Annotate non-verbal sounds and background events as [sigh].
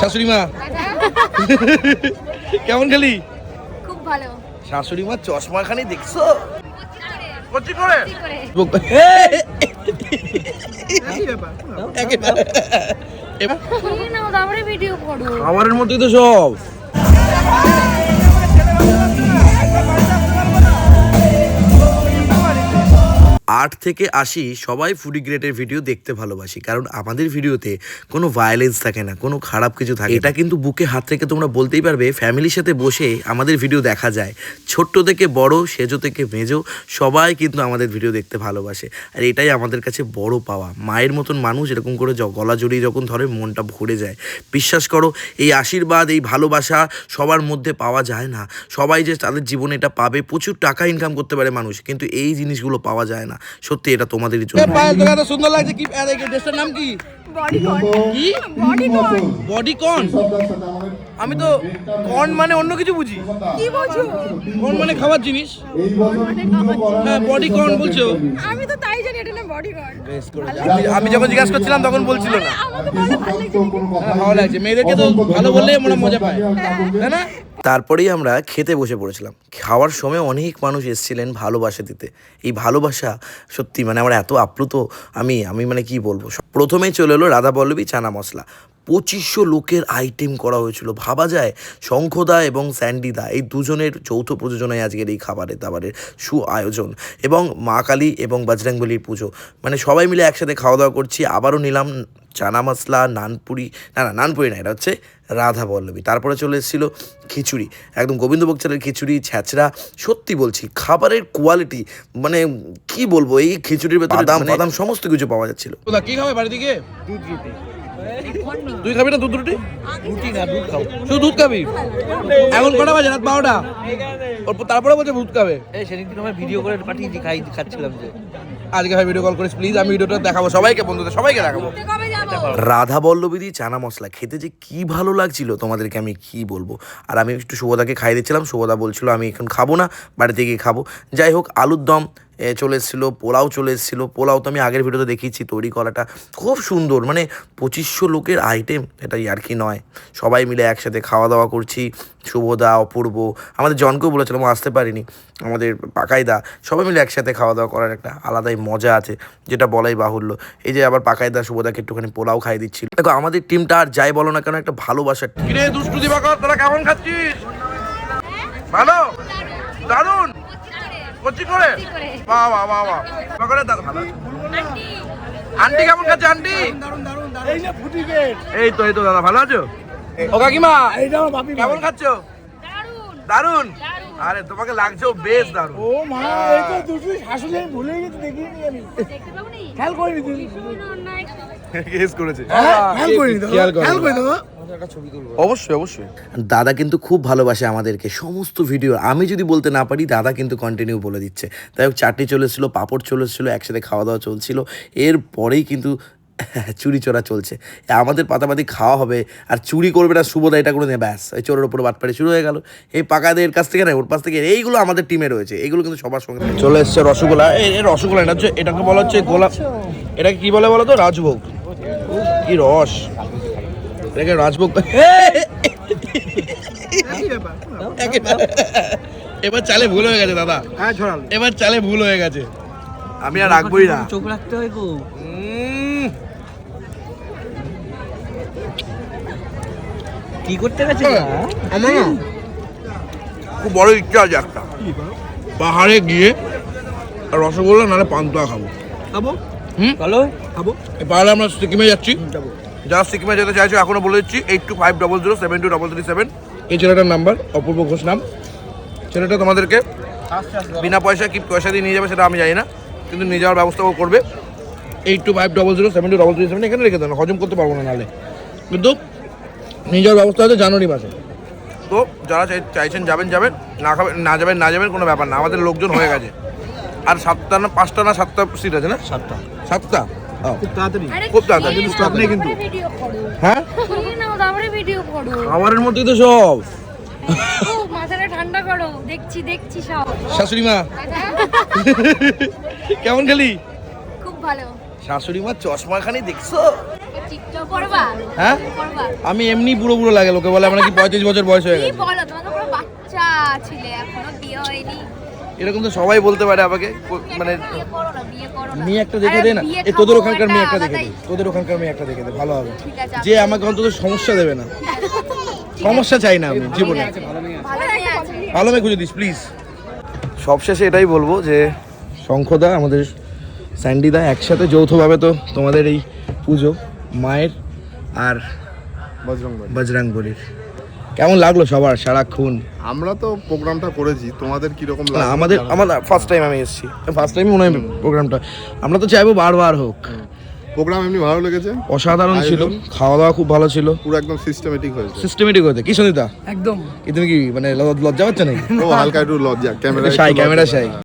শাশুড়ি মা কেমন খেলি? খুব ভালো। শাশুড়ি মা চশমা খানি দেখছ? কচি করে? করো। খাবারের মধ্যেই তো সব। আট থেকে আশি সবাই ফুডি গ্রেটের ভিডিও দেখতে ভালোবাসি। কারণ আমাদের ভিডিওতে কোনো ভায়োলেন্স থাকে না কোনো খারাপ কিছু থাকে এটা কিন্তু বুকে হাত থেকে তোমরা বলতেই পারবে ফ্যামিলির সাথে বসে আমাদের ভিডিও দেখা যায়। ছোট্ট থেকে বড় সেজো থেকে মেজো সবাই কিন্তু আমাদের ভিডিও দেখতে ভালোবাসে। আর এটাই আমাদের কাছে বড় পাওয়া। মায়ের মতন মানুষ এরকম করে গলা জড়িয়ে যখন ধরে মনটা ভরে যায়। বিশ্বাস করো এই আশীর্বাদ এই ভালোবাসা সবার মধ্যে পাওয়া যায় না। সবাই যে তাদের জীবনে এটা পাবে প্রচুর টাকা ইনকাম করতে পারে মানুষ কিন্তু এই জিনিসগুলো পাওয়া যায় না। সত্যি এটা তোমাদেরই জন্য। পায়েল তোকে এত সুন্দর লাগছে কি ড্রেসটার নাম কি? কি? বডি কর্ন আমি তো কর্ন মানে অন্য কিছু বুঝি। কি বলছো কর্ন মানে খাবার জিনিস। হ্যাঁ বডি কর্ন বলছো। আমি তো তাই জানি এটা না বডি গার্ড আমি- আমি যখন জিজ্ঞাসা করছিলাম তখন বলছিল না। আমাকে ভালো লাগছে হ্যাঁ, ভালো লাগছে। মেয়েদেরকে তো ভালো বললে মনে মজা পায়। তাই না? তারপরেই আমরা খেতে বসে পড়েছিলাম। খাওয়ার সময় অনেক মানুষ এসেছিলেন ভালোবাসা দিতে। এই ভালোবাসা সত্যি মানে আমার এত আপ্লুত আমি আমি মানে কি বলব? প্রথমেই চলে এলো রাধা পল্লবী চানা মশলা। পঁচিশশো লোকের আইটেম করা হয়েছিল। ভাবা যায় শঙ্খদা এবং স্যান্ডিদা এই দুজনের যৌথ প্রযোজনায় আজকের এই খাবারের দাবারের সু আয়োজন এবং মা কালী এবং বজরংবলির পুজো। মানে সবাই মিলে একসাথে খাওয়া দাওয়া করছি আবারও নিলাম চানা মশলা নানপুরি না না নানপুরি না এটা হচ্ছে রাধা পল্লবী। তারপরে চলে এসেছিল খিচুড়ি একদম গোবিন্দ বকচারের খিচুড়ি ছ্যাঁচড়া। সত্যি বলছি খাবারের কোয়ালিটি মানে কি বলব এই খিচুড়ির ভেতরে দাম বাদাম সমস্ত কিছু পাওয়া যাচ্ছিল। কি খাবে বাড়ি থেকে দুধ রুটি তুই খাবি না দুধ রুটি? রুটি না দুধ খাও শুধু দুধ খাবি? এখন কটা বাজে? রাত বারোটা? ওর তারপরে বলছে দুধ খাবে। এই সেদিন আমার ভিডিও করে পাঠিয়েছি খাই খাচ্ছিলাম যে। আজকে ভাই ভিডিও কল করিস প্লিজ আমি ভিডিওটা দেখাবো সবাইকে বন্ধুদের সবাইকে দেখাবো। রাধা বল্লবী দিয়ে চানা মশলা খেতে যে কি ভালো লাগছিল তোমাদেরকে আমি কি বলব? আর আমি একটু শুভদাকে খাই দিচ্ছিলাম শুভদা বলছিল আমি এখন খাব না বাড়িতে গিয়ে খাব। যাই হোক আলুর দম চলে এসেছিল, পোলাও চলে এসেছিল। পোলাও তো আমি আগের ভিডিওতে দেখিয়েছি, তৈরি করাটা খুব সুন্দর। মানে পঁচিশশো লোকের আইটেম এটা আর কি নয়। সবাই মিলে একসাথে খাওয়া দাওয়া করছি, শুভদা, অপূর্ব, আমাদের জনকেও বলেছিলাম আসতে পারিনি, আমাদের পাকাইদা, সবাই মিলে একসাথে খাওয়া দাওয়া করার একটা আলাদাই মজা আছে, যেটা বলাই বাহুল্য। এই যে আবার পাকাইদা, শুভদাকে একটুখানি পোলাও খাই দিচ্ছিল দেখো, আমাদের টিমটা আর যাই বলো না কেন, একটা ভালোবাসার দুষ্টু কেমন খাচ্ছিস? ভালো? দারুণ কচি করে? করে। বাহ বাহ বাহ বাহ। দিবাকরের দাদা ভালো আন্টি। কেমন খাচ্ছে আন্টি? এই তো এই তো দাদা ভালো আছো? ও কাকিমা কেমন খাচ্ছ? দারুণ দারুণ আরে তোমাকে লাগছেও বেশ দারুণ ও মা এই তো দুটো শাশুড়ি আমি ভুলে গেছি দেখিনি আমি। দেখতে পাবো নি? খেয়াল করিনি তুমি। শুনুন অন্যায়। গেস করেছে। খেয়াল করিনি খেয়াল করেনি। অবশ্যই অবশ্যই। দাদা কিন্তু খুব ভালোবাসে আমাদেরকে সমস্ত ভিডিও আমি যদি বলতে না পারি দাদা কিন্তু কন্টিনিউ বলে দিচ্ছে। তাই হোক চাটনি চলে এসেছিল পাঁপড় চলে এসেছিল একসাথে খাওয়া দাওয়া চলছিল। এরপরেই কিন্তু [laughs] চুরি চোরা চলছে। আমাদের পাতাপাতি খাওয়া হবে আর চুরি করবে না শুভদা এটা করে নেই ব্যাস এই চোরের উপর বাটপাড়ি শুরু হয়ে গেল। এই পাকাদের কাছ থেকে না ওর পাশ থেকে এইগুলো আমাদের টিমে রয়েছে এইগুলো কিন্তু সবার সঙ্গে চলে এসছে রসগোল্লা এই রসগোল্লা এটা হচ্ছে এটাকে বলা হচ্ছে গোলাপ এটাকে কি বলে বলো তো? রাজভোগ। কি রস। এটাকে রাজভোগ এবার চালে ভুল হয়ে গেছে দাদা। হ্যাঁ ছড়ালো এবার চালে ভুল হয়ে গেছে। আমি আর রাখবোই না। চোখ রাখতে হয় গো। কি করতে গেছে আমার না। খুব বড় ইচ্ছা আছে একটা। পাহাড়ে গিয়ে আর রসগোল্লা নাহলে পান্তুয়া খাব। খাব? বলো। খাব। এই পাহাড়ে আমরা সিকিমে যাচ্ছি। যাব। যারা সিকিমে যেতে চাইছো এখনও বলে দিচ্ছি eight two five double zero seven two double three seven এই ছেলেটার নাম্বার অপূর্ব ঘোষ নাম। ছেলেটা তোমাদেরকে বিনা পয়সা কি পয়সা দিয়ে নিয়ে যাবে সেটা আমি জানি না কিন্তু নিয়ে যাওয়ার ব্যবস্থা ও করবে। Eight two five double zero seven two double three seven এখানে রেখে দেন হজম করতে পারব না নাহলে কিন্তু নিয়ে যাওয়ার ব্যবস্থা আছে জানুয়ারি মাসে। তো যারা চাই- চাইছেন যাবেন যাবেন না খাবেন না যাবেন না যাবেন কোনো ব্যাপার না আমাদের লোকজন হয়ে গেছে। আর সাতটা না পাঁচটা না সাতটা সিট আছে না? সাতটা। সাতটা? খুব তাড়াতাড়ি। খুব তাড়াতাড়ি, কিন্তু নেই কিন্তু। হ্যাঁ? খাবারের মধ্যেই তো সব। ও মাথাটা ঠান্ডা করো। দেখছি দেখছি সব। শাশুড়ি মা। কেমন খেলি? খুব ভালো। শাশুড়ি মা চশমা খানি দেখছ হ্যাঁ? আমি এমনি বুড়ো বুড়ো লাগে লোকে বলে আমার কি পঁয়ত্রিশ বছর বয়স হয়ে গেছে বলো তোমাকে পুরো বাচ্চা ছিলে এখনও বিয়ে হয়নি এরকম তো সবাই বলতে পারে আমাকে মানে বিয়ে করো না বিয়ে করো না। মেয়ে একটা দেখে আরে দে না। এ তোদের ওখানকার মেয়ে একটা দেখে দে। তোদের ওখানকার মেয়ে একটা দেখে দে ভালো হবে। যে আমাকে অন্তত সমস্যা দেবে না। সমস্যা চাই না আমি জীবনে। ভালো মেয়ে আছে। ভালো মেয়ে খুঁজে দিস প্লিজ সবশেষে এটাই বলব যে শঙ্খদা আমাদের স্যান্ডিদা একসাথে যৌথভাবে তো তোমাদের এই পুজো মায়ের আর বজরাং বলির কেমন লাগল সবার সারাক্ষণ? আমরা তো প্রোগ্রামটা করেছি তোমাদের কীরকম না আমাদের আমার ফার্স্ট টাইম আমি এসেছি। ফার্স্ট টাইম মনে হয় প্রোগ্রামটা। আমরা তো চাইব বারবার হোক। প্রোগ্রাম এমনি ভালো লেগেছে? অসাধারণ ছিল। খাওয়া দাওয়া খুব ভালো ছিল। পুরো একদম সিস্টেমেটিক হয়েছে। সিস্টেমেটিক হয়েছে। কি সনিতা? একদম। কি তুমি কি মানে লজ্জা পাচ্ছ নাকি? ও হালকা একটু লজ্জা। ক্যামেরা শাই ক্যামেরা শাই